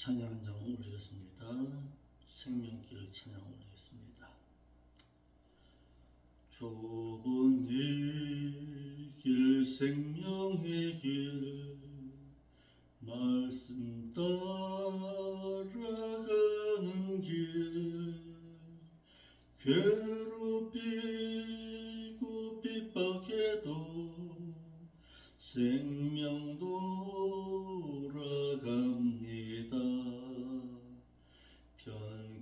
찬양 한장 올리겠습니다. 생명길 찬양 올리겠습니다. 좁은 이 길 생명의 길 말씀 따라가는 길 괴롭히고 핍박해도 생명 돌아갑니다.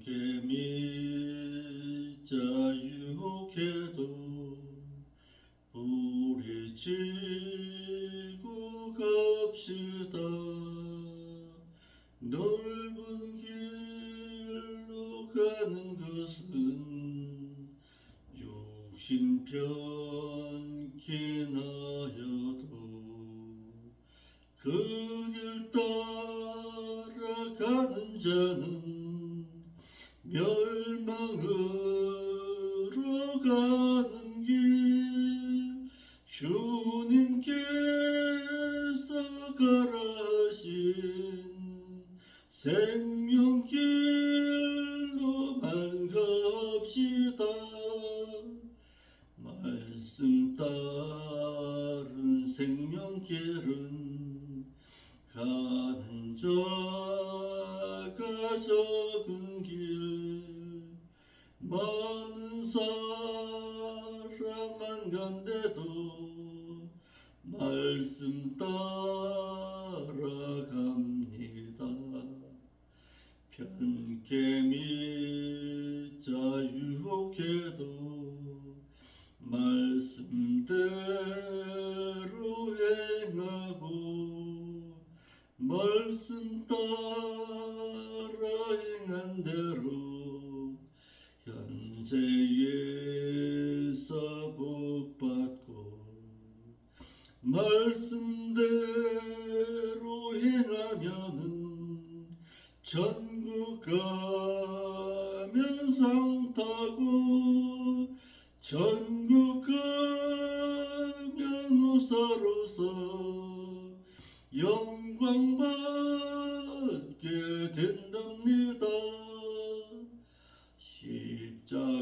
편개미 자유혹해도 부리치고 갑시다. 넓은 길로 가는 것은 욕심 편견하여도 그 길 따라가는 자는 멸망으로 가는 길 주님께서 가라신 생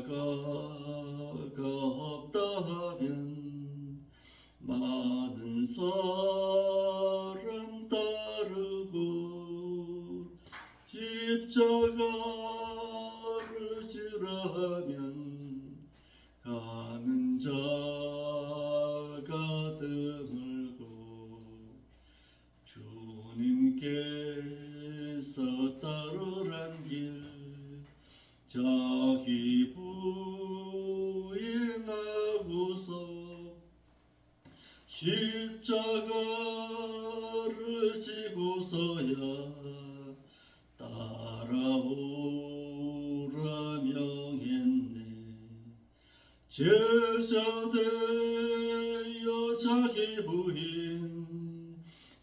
십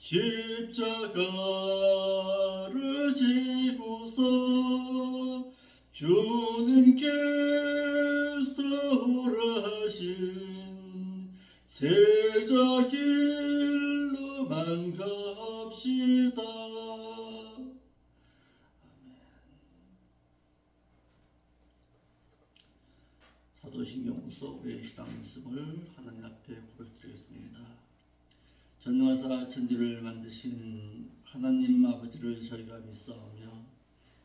십자가를 지고서 주님께서 오라 하신 세자 길로만 갑시다. 사도신경후서 우리의 신앙 말씀을 하나님 앞에 고백드리겠습니다. 전능하사 천지를 만드신 하나님 아버지를 저희가 믿사오며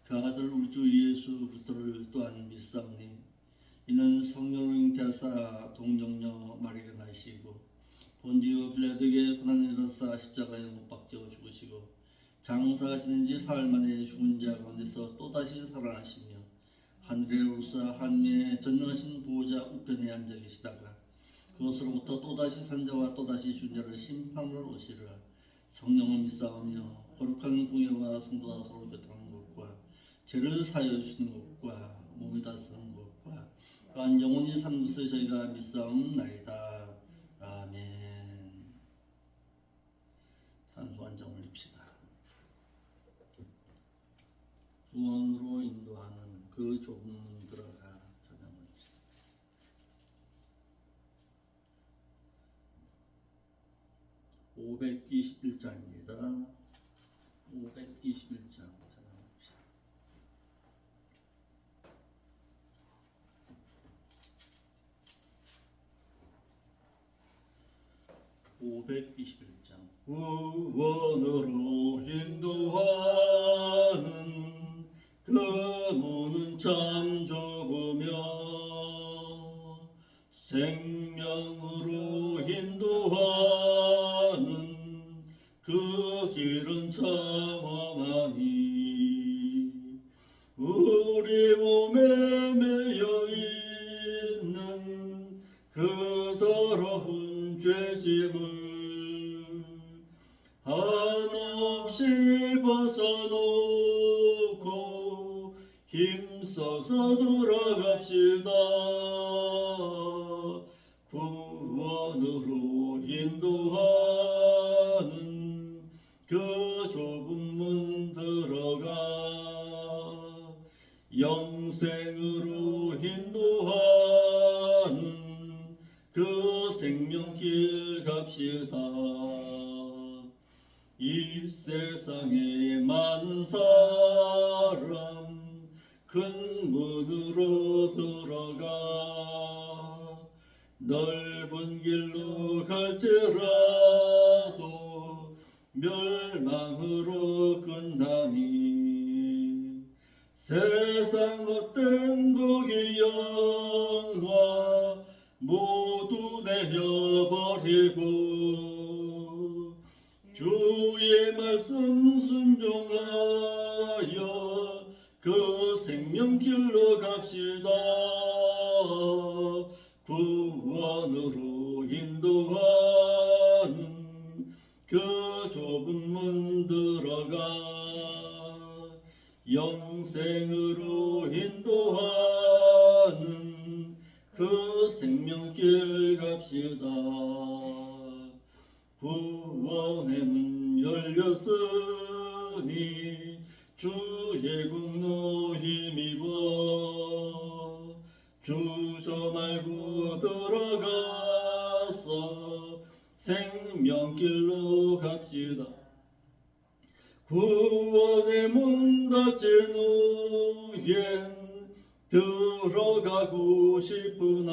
그 아들 우리 주 예수 그리스도를 또한 믿사오니 이는 성령을 잉태하사 동정녀 마리가 나시고 본디오 빌라도에게 고난을 받사 십자가에 못 박혀 죽으시고 장사하시는 지 사흘 만에 죽은 자 가운데서 또다시 살아나시며 하늘에 오르사 한미에 전능하신 보호자 우편에 앉아 계시다가 그것으로부터 또다시 산자와 또다시 준자를 심판으로 오시리라. 성령을 믿사오며 거룩한 공예와 성도와 서로 교통하는 것과 죄를 사하여 주시는 것과 몸이 다스리는 것과 또한 영원히 사는 것을 저희가 믿사옵나이다. 아멘. 산소 한장 올립시다. 구원으로 인도하는 그 좁은 521장입니다. 521장 찾아봅시다. 오백이십일장 우원 그 생명길 갑시다. 이 세상에 많은 사람 큰 문으로 들어가 넓은 길로 갈지라도 멸망으로 끝나니 세상 어떤 복이 영화 내어버리고 주의 말씀 순종하여 그 생명길로 갑시다. 구원으로 인도하는 그 좁은 문 들어가 영생으로 인도하는 그 생명길 갑시다. 구원의 문 열렸으니 주의 공로 힘입어 주저 말고 들어가서 생명길로 갑시다. 구원의 문 닫힌 후엔 들어가고 싶으나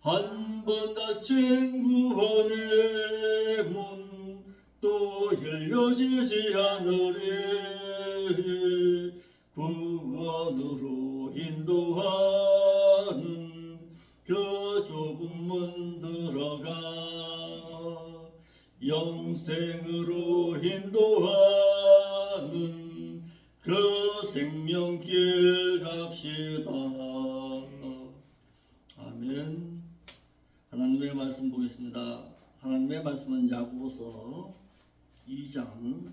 한 번 닫힌 구원의 문 또 열려지지 않으리. 구원으로 인도하는 그 좁은 문 들어가 영생으로 인도하 야고보서 2장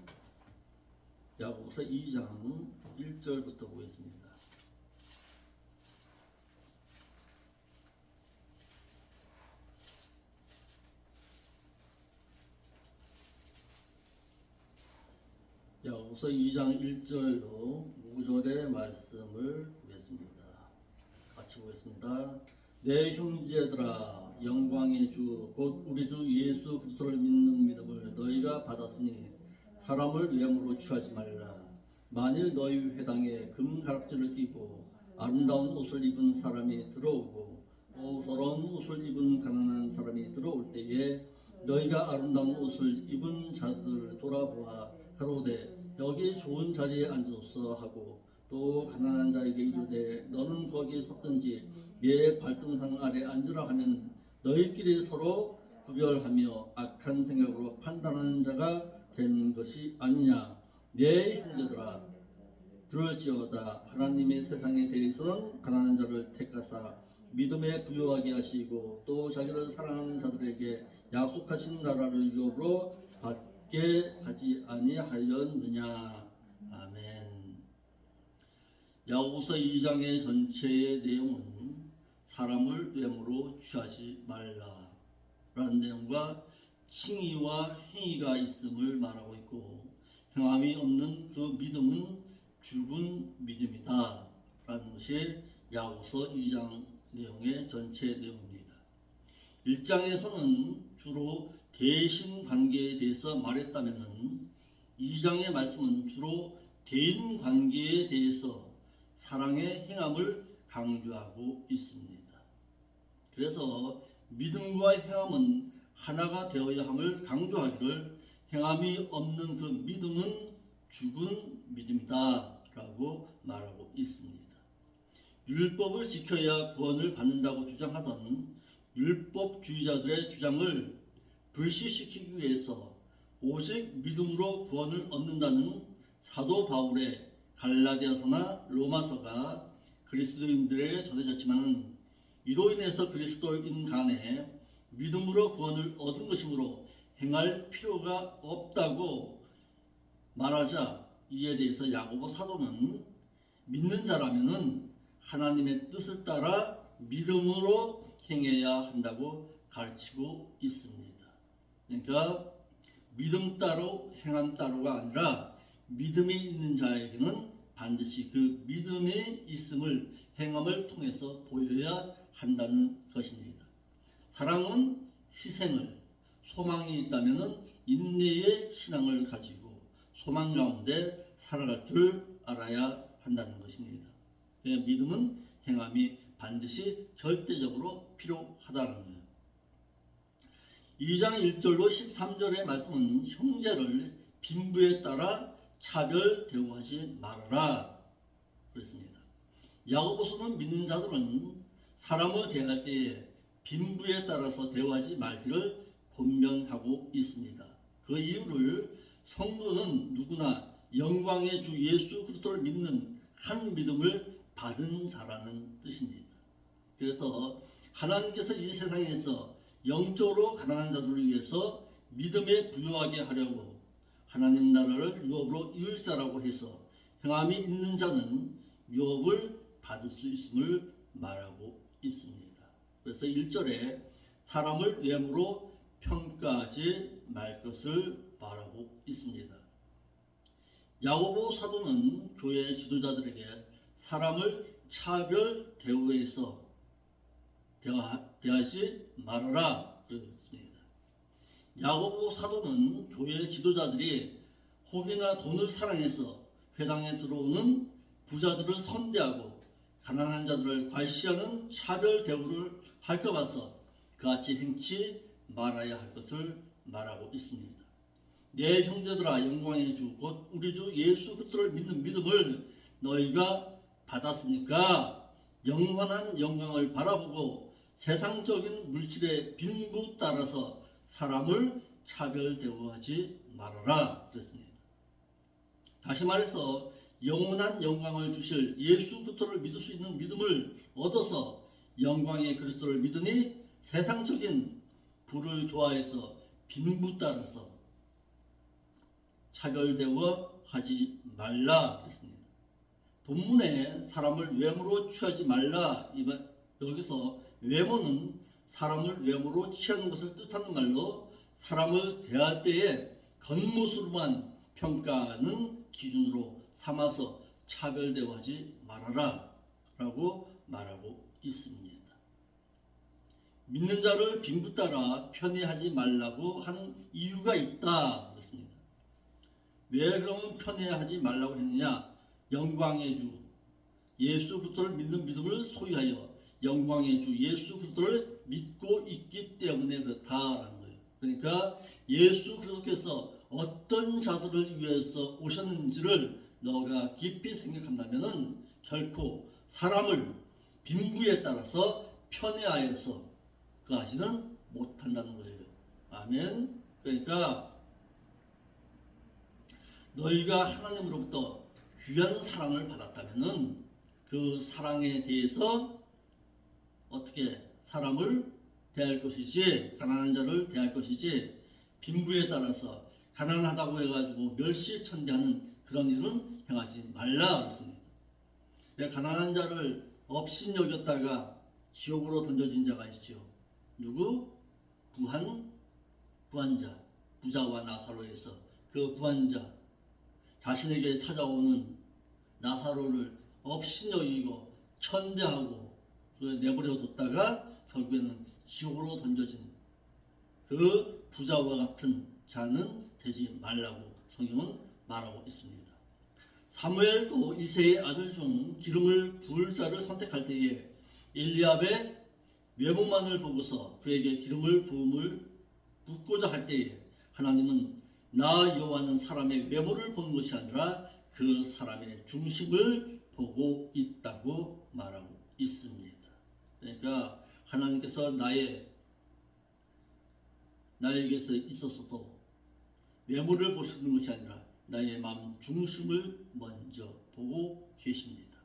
야고보서 2장 1절부터 보겠습니다. 야고보서 2장 1절로 5절의 말씀을 보겠습니다. 같이 보겠습니다. 내 형제들아 영광의 주 곧 우리 주 예수 그리스도를 믿는 믿음을 너희가 받았으니 사람을 외모로 취하지 말라. 만일 너희 회당에 금 가락지를 끼고 아름다운 옷을 입은 사람이 들어오고 또 더러운 옷을 입은 가난한 사람이 들어올 때에 너희가 아름다운 옷을 입은 자들을 돌아보아 가로되 여기 좋은 자리에 앉아서 하고 또 가난한 자에게 이르되 너는 거기 섰든지 내 발등상 아래 앉으라 하면 너희끼리 서로 구별하며 악한 생각으로 판단하는 자가 된 것이 아니냐. 내 형제들아. 들을지어다. 하나님의 세상에 대해서는 가난한 자를 택하사 믿음에 부여하게 하시고 또 자기를 사랑하는 자들에게 약속하신 나라를 유업으로 받게 하지 아니하였느냐. 아멘. 야고보서 2장의 전체의 내용은 사람을 외모로 취하지 말라 라는 내용과 칭의와 행위가 있음을 말하고 있고 행함이 없는 그 믿음은 죽은 믿음이다 라는 것이 야고보서 2장 내용의 전체 내용입니다. 1장에서는 주로 대신 관계에 대해서 말했다면 2장의 말씀은 주로 대인 관계에 대해서 사랑의 행함을 강조하고 있습니다. 그래서 믿음과 행함은 하나가 되어야 함을 강조하기를 행함이 없는 그 믿음은 죽은 믿음이다 라고 말하고 있습니다. 율법을 지켜야 구원을 받는다고 주장하던 율법주의자들의 주장을 불시시키기 위해서 오직 믿음으로 구원을 얻는다는 사도 바울의 갈라디아서나 로마서가 그리스도인들에게 전해졌지만 이로 인해서 그리스도인 간에 믿음으로 구원을 얻은 것이므로 행할 필요가 없다고 말하자 이에 대해서 야고보 사도는 믿는 자라면은 하나님의 뜻을 따라 믿음으로 행해야 한다고 가르치고 있습니다. 그러니까 믿음 따로 행함 따로가 아니라 믿음이 있는 자에게는 반드시 그 믿음이 있음을 행함을 통해서 보여야 한다는 것입니다. 사랑은 희생을, 소망이 있다면 인내의 신앙을 가지고 소망 가운데 살아갈 줄 알아야 한다는 것입니다. 그러니까 믿음은 행함이 반드시 절대적으로 필요하다는 거예요. 2장 1절로 13절의 말씀은 형제를 빈부에 따라 차별 대우하지 말아라 그랬습니다. 야고보서는 믿는 자들은 사람을 대할 때에 빈부에 따라서 대우하지 말기를 권면하고 있습니다. 그 이유를 성도는 누구나 영광의 주 예수 그리스도를 믿는 한 믿음을 받은 자라는 뜻입니다. 그래서 하나님께서 이 세상에서 영적으로 가난한 자들을 위해서 믿음에 부여하게 하려고 하나님 나라를 유업으로 이을 자라고 해서 행함이 있는 자는 유업을 받을 수 있음을 말하고 있습니다. 그래서 1절에 사람을 외모로 평가하지 말 것을 말하고 있습니다. 야고보 사도는 교회 지도자들에게 사람을 차별 대우해서 대하, 대하 지 말아라 그랬습니다. 야고보 사도는 교회 지도자들이 혹이나 돈을 사랑해서 회당에 들어오는 부자들을 선대하고 가난한 자들을 괄시하는 차별 대우를 할것 봐서 그같이 행치 말아야 할 것을 말하고 있습니다. 내 형제들아 영광의 주 곧 우리 주 예수 그리스도를 믿는 믿음을 너희가 받았으니까 영원한 영광을 바라보고 세상적인 물질의 빈부 따라서 사람을 차별 대우하지 말아라 그랬습니다. 다시 말해서 영원한 영광을 주실 예수 그리스도를 믿을 수 있는 믿음을 얻어서 영광의 그리스도를 믿으니 세상적인 부를 좋아해서 빈부 따라서 차별 대우하지 말라 그랬습니다. 본문에 사람을 외모로 취하지 말라 여기서 외모는 사람을 외모로 취하는 것을 뜻하는 말로 사람을 대할 때에 겉모습만 평가하는 기준으로 삼아서 차별 대우하지 말아라 라고 말하고 있습니다. 믿는 자를 빈부 따라 편애하지 말라고 한 이유가 있다 그렇습니다. 왜 그러면 편애하지 말라고 했느냐? 영광의 주 예수 그리스도를 믿는 믿음을 소유하여 영광의 주 예수 그리스도를 믿고 있기 때문에 그렇다라는 거예요. 그러니까 예수 그리스도께서 어떤 자들을 위해서 오셨는지를 너가 깊이 생각한다면은 결코 사람을 빈부에 따라서 편애하여서 그하지는 못한다는 거예요. 아멘. 그러니까 너희가 하나님으로부터 귀한 사랑을 받았다면은 그 사랑에 대해서 어떻게 사람을 대할 것이지 가난한 자를 대할 것이지 빈부에 따라서 가난하다고 해가지고 멸시천대하는 그런 일은 행하지 말라 그랬습니다. 가난한 자를 업신 여겼다가 지옥으로 던져진 자가 있죠. 누구? 부한 부한자 부자와 나사로에서 그 부한자 자신에게 찾아오는 나사로를 업신 여기고 천대하고 내버려 뒀다가 결국에는 지옥으로 던져진 그 부자와 같은 자는 되지 말라고 성경은 말하고 있습니다. 사무엘도 이세의 아들 중 기름을 부을 자를 선택할 때에 엘리압의 외모만을 보고서 그에게 기름을 부음을 묻고자 할 때에 하나님은 나 여호와는 사람의 외모를 보는 것이 아니라 그 사람의 중심을 보고 있다고 말하고 있습니다. 그러니까 하나님께서 나의 나에게서 있어서도 외모를 보시는 것이 아니라 나의 마음 중심을 먼저 보고 계십니다.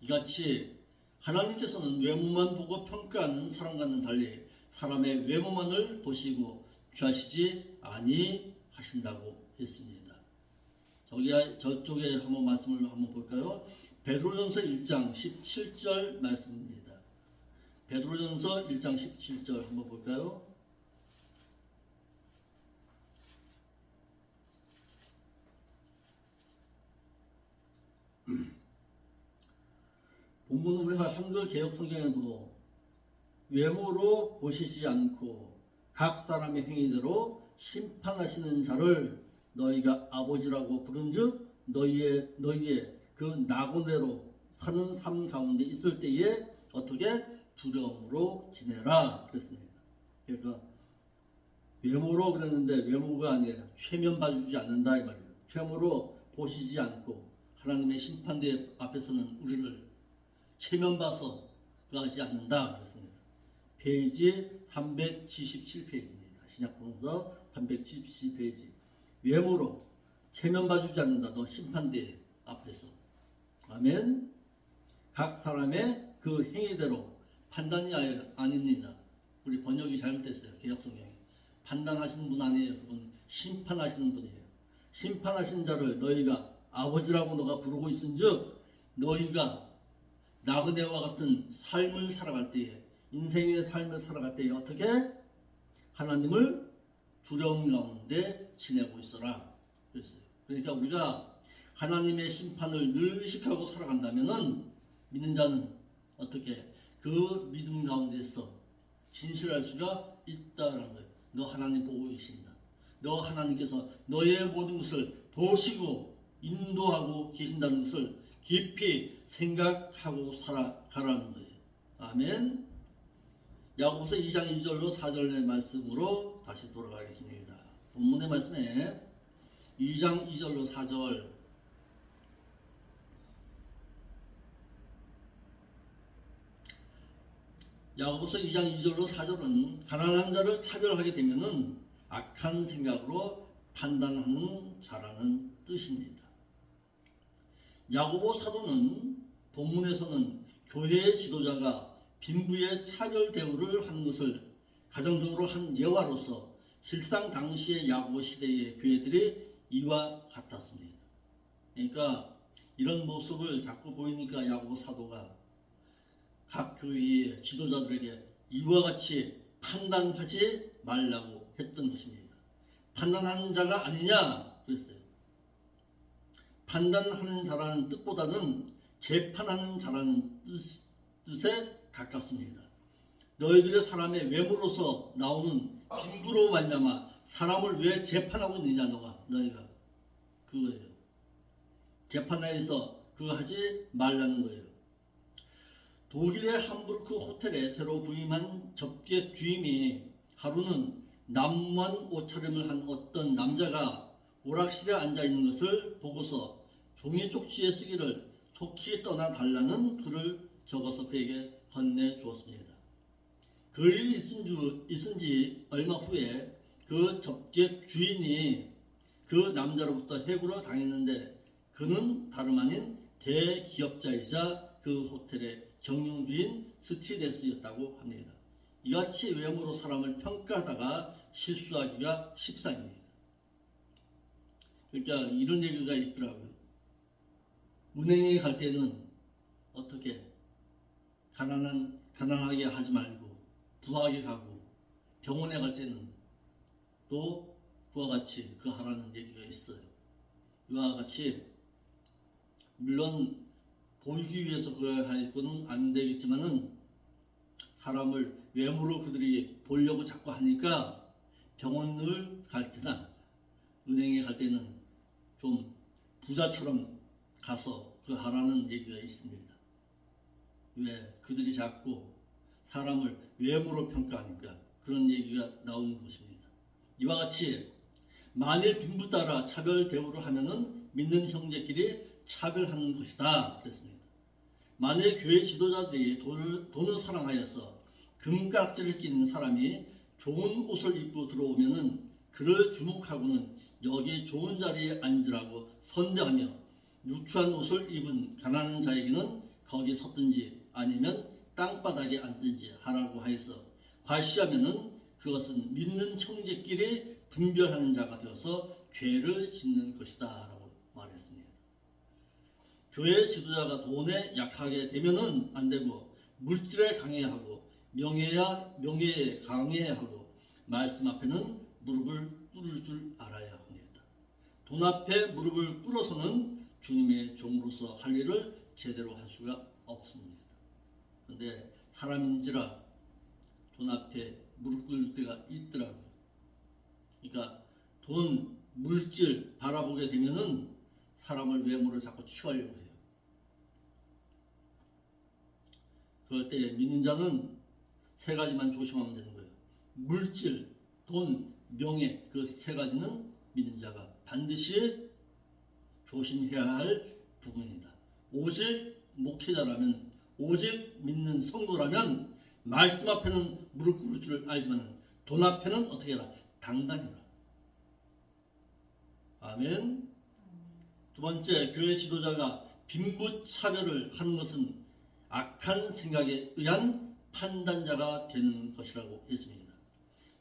이같이 하나님께서는 외모만 보고 평가하는 사람과는 달리 사람의 외모만을 보시고 취하시지 아니하신다고 했습니다. 저기 저쪽에 한번 말씀을 한번 볼까요? 베드로전서 1장 17절 말씀입니다. 베드로전서 1장 17절 한번 볼까요? 본문 우리 한글 개혁 성경에도 외모로 보시지 않고 각 사람의 행위대로 심판하시는 자를 너희가 아버지라고 부른즉 너희의 너희의 그 낙원대로 사는 삶 가운데 있을 때에 어떻게 두려움으로 지내라 그랬습니다. 그러니까 외모로 그랬는데 외모가 아니라 최면 봐주지 않는다 이 말이에요. 최면으로 보시지 않고 하나님의 심판대 앞에서는 우리를 체면 봐서 그하지 않는다 그랬습니다. 페이지 377페이지입니다. 신약성서 377페이지. 외모로 체면 봐주지 않는다. 너 심판대 앞에서. 아멘. 각 사람의 그 행위대로 판단이 아닙니다. 우리 번역이 잘못됐어요. 개혁성경에. 판단하시는 분 아니에요. 그분 심판하시는 분이에요. 심판하신 자를 너희가 아버지라고 너가 부르고 있은즉 너희가 나그네와 같은 삶을 살아갈 때에 인생의 삶을 살아갈 때에 어떻게 하나님을 두려움 가운데 지내고 있어라 그랬어요. 그러니까 우리가 하나님의 심판을 늘 의식하고 살아간다면은 믿는 자는 어떻게 그 믿음 가운데서 진실할 수가 있다라는 거예요. 너 하나님 보고 계신다. 너 하나님께서 너의 모든 것을 보시고 인도하고 계신다는 것을 깊이 생각하고 살아가라는 거예요. 아멘. 야고보서 2장 2절로 4절의 말씀으로 다시 돌아가겠습니다. 본문의 말씀에 2장 2절로 4절 야고보서 2장 2절로 4절은 가난한 자를 차별하게 되면은 악한 생각으로 판단하는 자라는 뜻입니다. 야고보 사도는 본문에서는 교회의 지도자가 빈부의 차별 대우를 한 것을 가정적으로 한 예화로서 실상 당시의 야고보 시대의 교회들이 이와 같았습니다. 그러니까 이런 모습을 자꾸 보이니까 야고보 사도가 각 교회의 지도자들에게 이와 같이 판단하지 말라고 했던 것입니다. 판단하는 자가 아니냐 그랬어요. 판단하는 자라는 뜻보다는 재판하는 자라는 뜻, 뜻에 가깝습니다. 너희들의 사람의 외모로서 나오는 빈부로 말미암아 사람을 왜 재판하고 있느냐 너가 너희가 그거예요. 재판하에서 그거 하지 말라는 거예요. 독일의 함부르크 호텔에 새로 부임한 접객 주임이 하루는 남무한 옷차림을 한 어떤 남자가 오락실에 앉아 있는 것을 보고서 종이 쪽지에 쓰기를 속히 떠나 달라는 글을 적어서 그에게 건네 주었습니다. 그 일이 있은, 주, 있은 지 얼마 후에 그 접객 주인이 그 남자로부터 해고를 당했는데 그는 다름 아닌 대기업자이자 그 호텔의 경영주인 스티레스였다고 합니다. 이같이 외모로 사람을 평가하다가 실수하기가 십상입니다. 그러니까 이런 얘기가 있더라고요. 은행에 갈 때는 어떻게 가난한 가난하게 하지 말고 부하게 가고 병원에 갈 때는 또 그와 같이 그 하라는 얘기가 있어요. 이와 같이 물론 보이기 위해서 그걸 하고는 안 되겠지만은 사람을 외모로 그들이 보려고 자꾸 하니까 병원을 갈 때나 은행에 갈 때는 좀 부자처럼 가서 그 하라는 얘기가 있습니다. 왜 그들이 자꾸 사람을 외모로 평가하니까 그런 얘기가 나온 것입니다. 이와 같이 만일 빈부 따라 차별 대우를 하면은 믿는 형제끼리 차별하는 것이다 그랬습니다. 만일 교회 지도자들이 돈을, 돈을 사랑하여서 금가락지를 낀 사람이 좋은 옷을 입고 들어오면은 그를 주목하고는 여기 좋은 자리에 앉으라고 선대하며 누추한 옷을 입은 가난한 자에게는 거기 섰든지 아니면 땅바닥에 앉든지 하라고 하여서 과시하면은 그것은 믿는 형제끼리 분별하는 자가 되어서 죄를 짓는 것이다 라고 말했습니다. 교회 지도자가 돈에 약하게 되면은 안 되고 물질에 강해하고 명예야 명예에 강해하고 말씀 앞에는 무릎을 꿇을 줄 알아야 합니다. 돈 앞에 무릎을 꿇어서는 주님의 종으로서 할 일을 제대로 할 수가 없습니다. 그런데 사람인지라 돈 앞에 무릎 꿇을 때가 있더라고요. 그러니까 돈, 물질 바라보게 되면은 사람을 외모를 자꾸 취하려고 해요. 그럴 때 믿는 자는 세 가지만 조심하면 되는 거예요. 물질, 돈, 명예 그 세 가지는 믿는 자가 반드시 조심해야 할 부분이다. 오직 목회자라면 오직 믿는 성도라면 말씀 앞에는 무릎 꿇을 줄 알지만 돈 앞에는 어떻게 해라? 당당해라. 아멘. 두 번째, 교회 지도자가 빈부 차별을 하는 것은 악한 생각에 의한 판단자가 되는 것이라고 했습니다.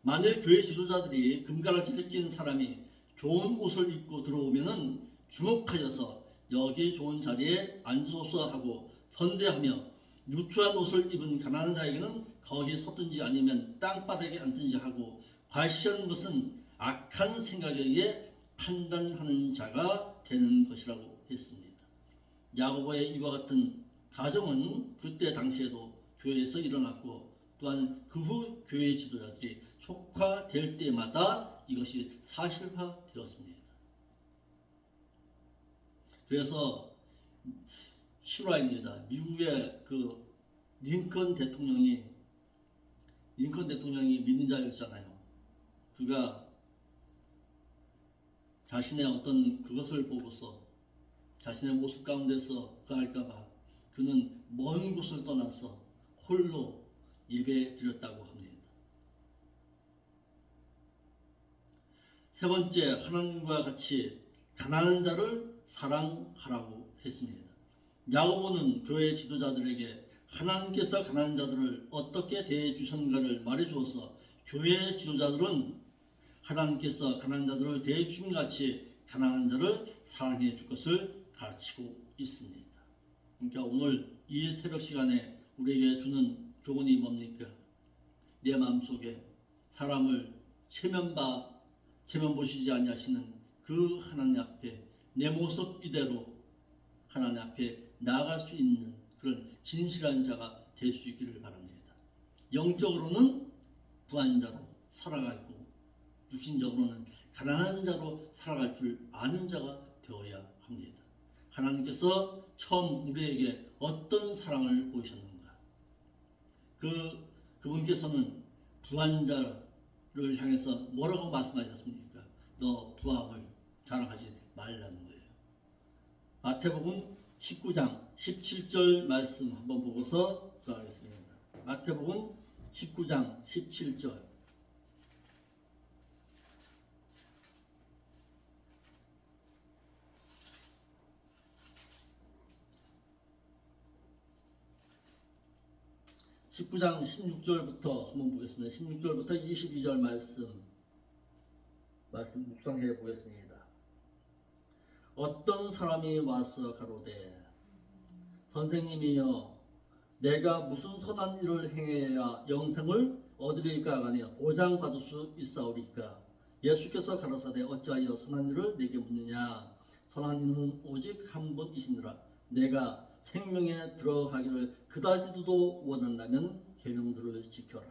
만일 교회 지도자들이 금가락지를 낀 사람이 좋은 옷을 입고 들어오면은 주목하여서 여기 좋은 자리에 앉으소서 하고 선대하며 누추한 옷을 입은 가난한 자에게는 거기 섰든지 아니면 땅바닥에 앉든지 하고 과시하는 것은 악한 생각에 의해 판단하는 자가 되는 것이라고 했습니다. 야고보의 이와 같은 가정은 그때 당시에도 교회에서 일어났고 또한 그 후 교회 지도자들이 촉화될 때마다 이것이 사실화되었습니다. 그래서 실화입니다. 미국의 그 링컨 대통령이 링컨 대통령이 믿는 자였잖아요. 그가 자신의 어떤 그것을 보고서 자신의 모습 가운데서 그 할까봐 그는 먼 곳을 떠나서 홀로 예배 드렸다고 합니다. 세 번째, 하나님과 같이 가난한 자를 사랑하라고 했습니다. 야고보는 교회 지도자들에게 하나님께서 가난한 자들을 어떻게 대해 주셨는가를 말해 주어서 교회 지도자들은 하나님께서 가난한 자들을 대해 주신 같이 가난한 자를 사랑해 줄 것을 가르치고 있습니다. 그러니까 오늘 이 새벽 시간에 우리에게 주는 교훈이 뭡니까? 내 마음속에 사람을 체면봐 체면 보시지 아니하시는 그 하나님 앞에 내 모습 이대로 하나님 앞에 나아갈 수 있는 그런 진실한 자가 될 수 있기를 바랍니다. 영적으로는 부한 자로 살아가고 육신적으로는 가난한 자로 살아갈 줄 아는 자가 되어야 합니다. 하나님께서 처음 우리에게 어떤 사랑을 보이셨는가? 그 그분께서는 부한 자를 향해서 뭐라고 말씀하셨습니까? 너 부함을 자랑하지 말라는. 마태복음 19장 17절 말씀 한번 보고서 들어가겠습니다. 마태복음 19장 17절. (19장) (16절부터) 한번 보겠습니다 (16절부터) (22절) 말씀 말씀 묵상해 보겠습니다 어떤 사람이 와서 가로되 선생님이여 내가 무슨 선한 일을 행해야 영생을 얻으리까 하니 보장 받을 수 있사오리까? 예수께서 가라사대 어찌하여 선한 일을 내게 묻느냐? 선한 이는 오직 한 분이시니라. 내가 생명에 들어가기를 그다지도 원한다면 계명들을 지켜라.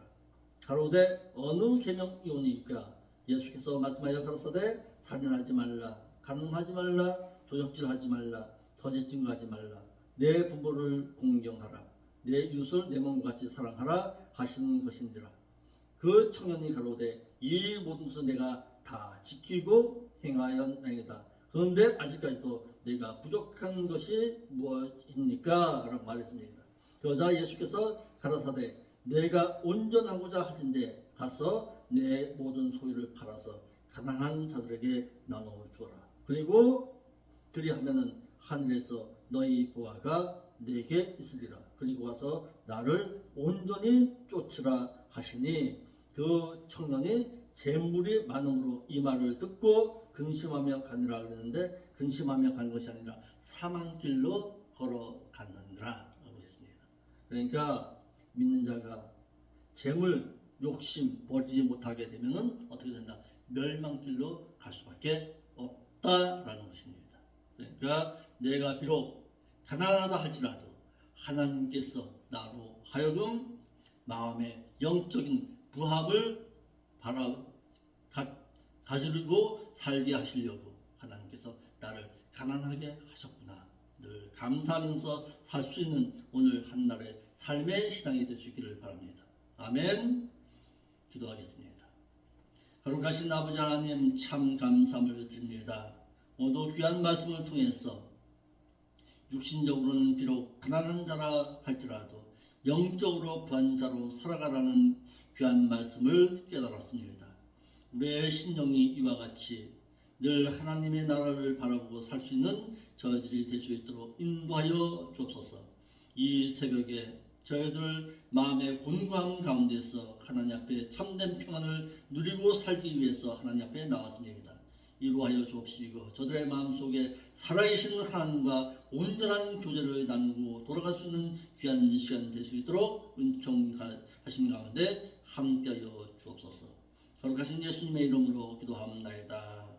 가로되 어느 계명이오니까? 예수께서 말씀하여 가라사대 살인하지 말라 간음하지 말라 도적질하지 말라 거짓 증거하지 말라 내 부모를 공경하라 내 이웃을 내 몸과 같이 사랑하라 하시는 것인지라 그 청년이 가로되 이 모든 것을 내가 다 지키고 행하였나이다. 그런데 아직까지도 내가 부족한 것이 무엇입니까? 라고 말했습니다. 그러자 예수께서 가라사대 내가 온전하고자 하신데 가서 내 모든 소유를 팔아서 가난한 자들에게 나눠 주어라. 그리고 그리하면은 하늘에서 너희 보아가 내게 있으리라. 그리고 가서 나를 온전히 쫓으라 하시니 그 청년이 재물이 많음으로 이 말을 듣고 근심하며 가느라 그랬는데 근심하며 간 것이 아니라 사망길로 걸어갔느니라 라고 했습니다. 그러니까 믿는 자가 재물 욕심 버리지 못하게 되면은 어떻게 된다? 멸망길로 갈 수밖에 없다라는 것입니다. 그러니까 내가 비록 가난하다 할지라도 하나님께서 나로 하여금 마음의 영적인 부합을 바라 가, 가지고 살게 하시려고 하나님께서 나를 가난하게 하셨구나. 늘 감사하면서 살 수 있는 오늘 한 날의 삶의 신앙이 있기를 바랍니다. 아멘. 기도하겠습니다. 거룩하신 아버지 하나님 참 감사함을 드립니다. 오늘도 귀한 말씀을 통해서 육신적으로는 비록 가난한 자라 할지라도 영적으로 부한 자로 살아가라는 귀한 말씀을 깨달았습니다. 우리의 심령이 이와 같이 늘 하나님의 나라를 바라보고 살 수 있는 저희들이 될 수 있도록 인도하여 주옵소서. 이 새벽에 저희들 마음의 곤고함 가운데서 하나님 앞에 참된 평안을 누리고 살기 위해서 하나님 앞에 나왔습니다. 이루하여 주옵시고 저들의 마음속에 살아계신 하나님과 온전한 교제를 나누고 돌아갈 수 있는 귀한 시간 될 수 있도록 은총하신 가운데 함께하여 주옵소서. 거룩하신 예수님의 이름으로 기도합나이다.